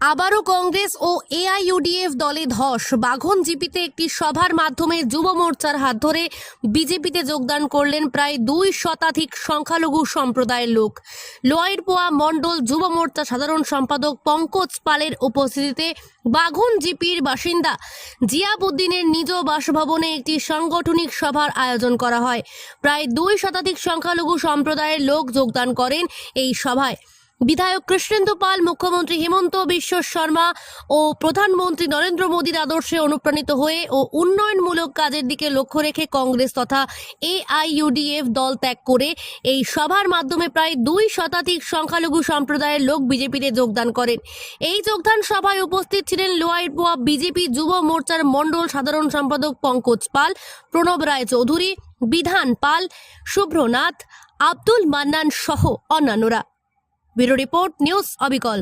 আবারও কংগ্রেস ও এআইইউডিএফ দলে ধস। বাঘন জিপিতে একটি সভার মাধ্যমে যুব মোর্চার হাত ধরে বিজেপিতে যোগদান করলেন প্রায় দুই শতাধিক সংখ্যালঘু সম্প্রদায়ের লোক। লোয়াইর পোয়া মণ্ডল যুব মোর্চা সাধারণ সম্পাদক পঙ্কজ পালের উপস্থিতিতে বাঘন জিপির বাসিন্দা জিয়াবুদ্দিনের নিজ বাসভবনে একটি সাংগঠনিক সভার আয়োজন করা হয়। প্রায় দুই শতাধিক সংখ্যালঘু সম্প্রদায়ের লোক যোগদান করেন এই সভায়। বিধায়ক কৃষ্ণেন্দু পাল, মুখ্যমন্ত্রী হেমন্ত বিশ্ব শর্মা ও প্রধানমন্ত্রী নরেন্দ্র মোদীর আদর্শে অনুপ্রাণিত হয়ে ও উন্নয়নমূলক কাজের দিকে লক্ষ্য রেখে কংগ্রেস তথা এআইইউডিএফ দল ত্যাগ করে এই সভার মাধ্যমে প্রায় দুই শতাধিক সংখ্যালঘু সম্প্রদায়ের লোক বিজেপিতে যোগদান করেন। এই যোগদান সভায় উপস্থিত ছিলেন লোয়ারপোয়া বিজেপি যুব মোর্চার মণ্ডল সাধারণ সম্পাদক পঙ্কজ পাল, প্রণব রায় চৌধুরী, বিধান পাল, শুভ্রনাথ, আব্দুল মান্নান সহ অন্যান্যরা। ব্যুরো রিপোর্ট নিউজ অবিকল